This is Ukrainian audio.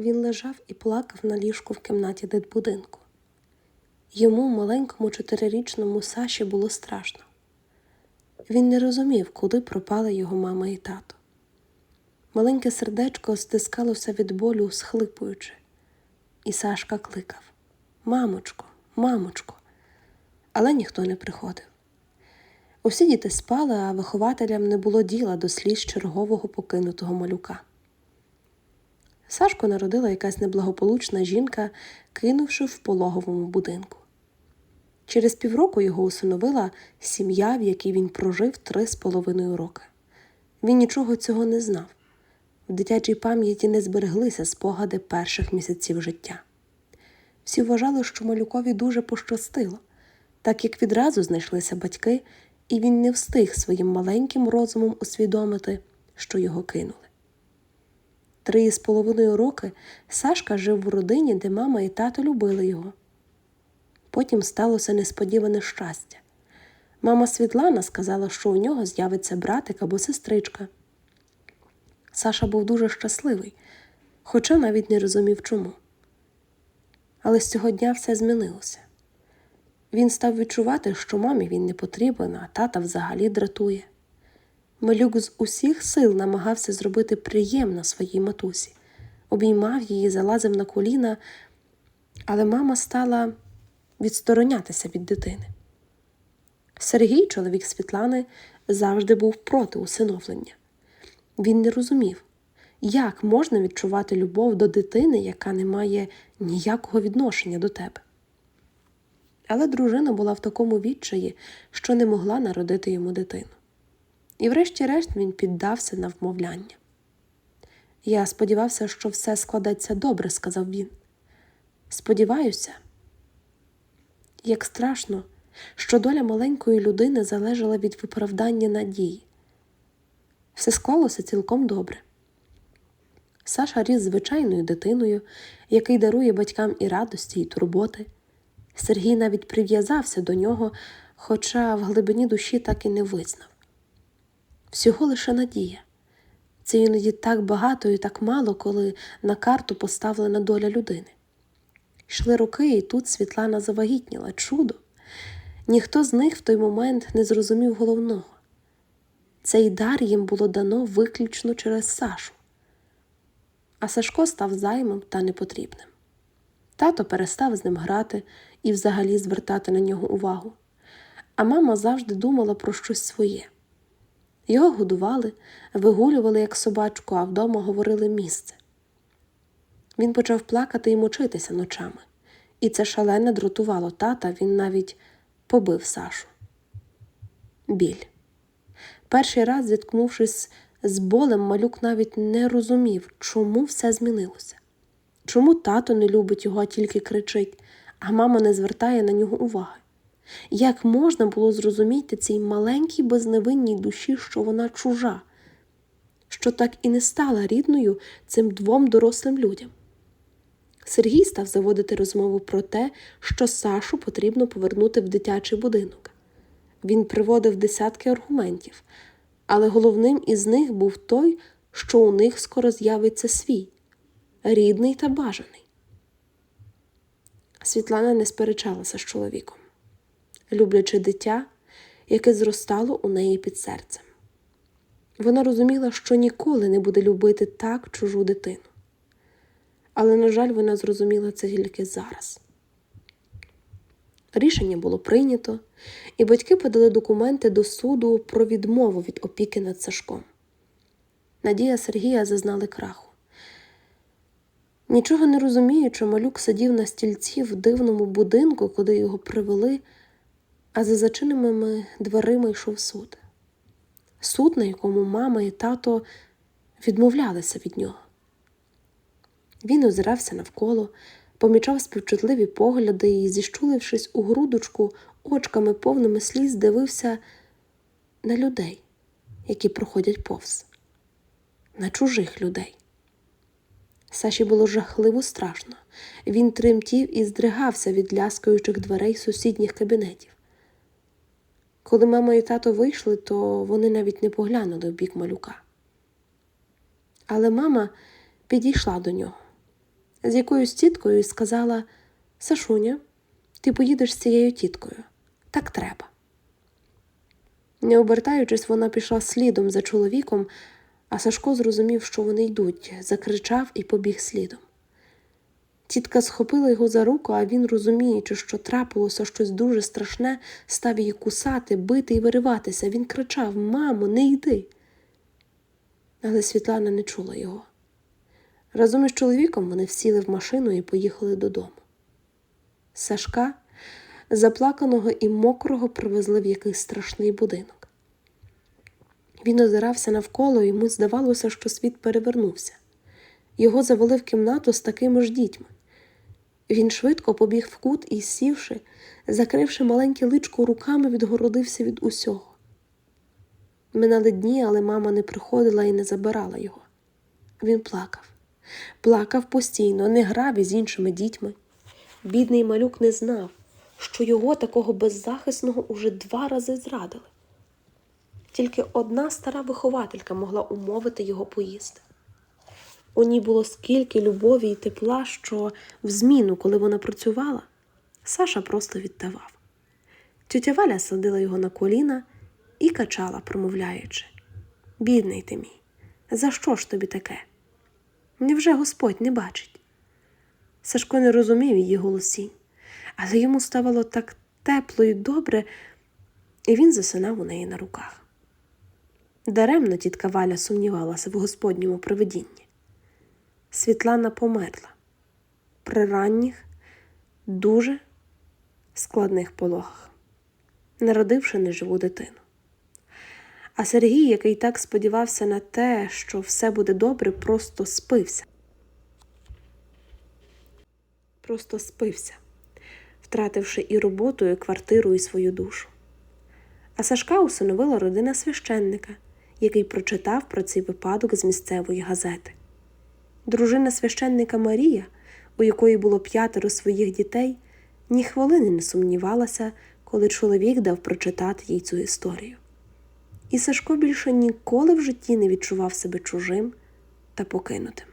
він лежав і плакав на ліжку в кімнаті дитбудинку. Йому, маленькому чотирирічному Саші, було страшно. Він не розумів, куди пропали його мама і тато. Маленьке сердечко стискалося від болю, схлипуючи, і Сашка кликав Мамочко, мамочко, але ніхто не приходив. Усі діти спали, а вихователям не було діла до сліз чергового покинутого малюка. Сашку народила якась неблагополучна жінка, кинувши в пологовому будинку. Через півроку його усиновила сім'я, в якій він прожив три з половиною роки. Він нічого цього не знав. В дитячій пам'яті не збереглися спогади перших місяців життя. Всі вважали, що малюкові дуже пощастило, так як відразу знайшлися батьки, і він не встиг своїм маленьким розумом усвідомити, що його кинули. Три з половиною роки Сашка жив в родині, де мама і тато любили його. Потім сталося несподіване щастя. Мама Світлана сказала, що у нього з'явиться братик або сестричка. Саша був дуже щасливий, хоча навіть не розумів чому. Але з цього дня все змінилося. Він став відчувати, що мамі він не потрібен, а тата взагалі дратує. Малюк з усіх сил намагався зробити приємно своїй матусі, обіймав її, залазив на коліна, але мама стала відсторонятися від дитини. Сергій, чоловік Світлани, завжди був проти усиновлення. Він не розумів, як можна відчувати любов до дитини, яка не має ніякого відношення до тебе. Але дружина була в такому відчаї, що не могла народити йому дитину. І врешті-решт він піддався на вмовляння. Я сподівався, що все складеться добре, сказав він. Сподіваюся, як страшно, що доля маленької людини залежала від виправдання надії. Все склалося цілком добре. Саша ріс звичайною дитиною, який дарує батькам і радості, і турботи. Сергій навіть прив'язався до нього, хоча в глибині душі так і не визнав. Всього лише надія. Це іноді так багато і так мало, коли на карту поставлена доля людини. Йшли роки, і тут Світлана завагітніла чудо. Ніхто з них в той момент не зрозумів головного. Цей дар їм було дано виключно через Сашу. А Сашко став займом та непотрібним. Тато перестав з ним грати і взагалі звертати на нього увагу. А мама завжди думала про щось своє. Його годували, вигулювали як собачку, а вдома говорили місце. Він почав плакати і мочитися ночами, і це шалене дратувало тата, він навіть побив Сашу. Біль. Перший раз, зіткнувшись з болем, малюк навіть не розумів, чому все змінилося. Чому тато не любить його, а тільки кричить, а мама не звертає на нього уваги? Як можна було зрозуміти цій маленькій безневинній душі, що вона чужа, що так і не стала рідною цим двом дорослим людям? Сергій став заводити розмову про те, що Сашу потрібно повернути в дитячий будинок. Він приводив десятки аргументів, але головним із них був той, що у них скоро з'явиться свій рідний та бажаний. Світлана не сперечалася з чоловіком, люблячи дитя, яке зростало у неї під серцем. Вона розуміла, що ніколи не буде любити так чужу дитину. Але, на жаль, вона зрозуміла це тільки зараз. Рішення було прийнято, і батьки подали документи до суду про відмову від опіки над Сашком. Надія Сергія зазнали краху. Нічого не розуміючи, малюк сидів на стільці в дивному будинку, куди його привели, а за зачиненими дверима йшов суд. Суд, на якому мама і тато відмовлялися від нього. Він озирався навколо, помічав співчутливі погляди і, зіщулившись у грудочку, очками повними сліз, дивився на людей, які проходять повз, на чужих людей. Саші було жахливо страшно. Він тремтів і здригався від ляскаючих дверей сусідніх кабінетів. Коли мама і тато вийшли, то вони навіть не поглянули в бік малюка. Але мама підійшла до нього, з якоюсь тіткою і сказала Сашуня, ти поїдеш з цією тіткою. Так треба. Не обертаючись, вона пішла слідом за чоловіком, а Сашко зрозумів, що вони йдуть, закричав і побіг слідом. Тітка схопила його за руку, а він, розуміючи, що трапилося щось дуже страшне, став її кусати, бити і вириватися. Він кричав Мамо, не йди. Але Світлана не чула його. Разом із чоловіком вони всіли в машину і поїхали додому. Сашка, заплаканого і мокрого, привезли в якийсь страшний будинок. Він озирався навколо, і йому здавалося, що світ перевернувся. Його завели в кімнату з такими ж дітьми. Він швидко побіг в кут і, сівши, закривши маленьке личко руками, відгородився від усього. Минали дні, але мама не приходила і не забирала його. Він плакав, плакав постійно, не грав із іншими дітьми. Бідний малюк не знав, що його такого беззахисного уже два рази зрадили. Тільки одна стара вихователька могла умовити його поїсти. У ній було скільки любові і тепла, що в зміну, коли вона працювала, Саша просто віддавав. Тетя Валя садила його на коліна і качала, промовляючи Бідний ти мій, за що ж тобі таке? Невже Господь не бачить? Сашко не розумів її голосінь, але йому ставало так тепло і добре, і він засинав у неї на руках. Даремно тітка Валя сумнівалася в господньому проведінні. Світлана померла при ранніх, дуже складних пологах, народивши неживу дитину. А Сергій, який так сподівався на те, що все буде добре, просто спився. Просто спився, втративши і роботу, і квартиру, і свою душу. А Сашка усиновила родина священника, який прочитав про цей випадок з місцевої газети. Дружина священника Марія, у якої було п'ятеро своїх дітей, ні хвилини не сумнівалася, коли чоловік дав прочитати їй цю історію. І Сашко більше ніколи в житті не відчував себе чужим та покинутим.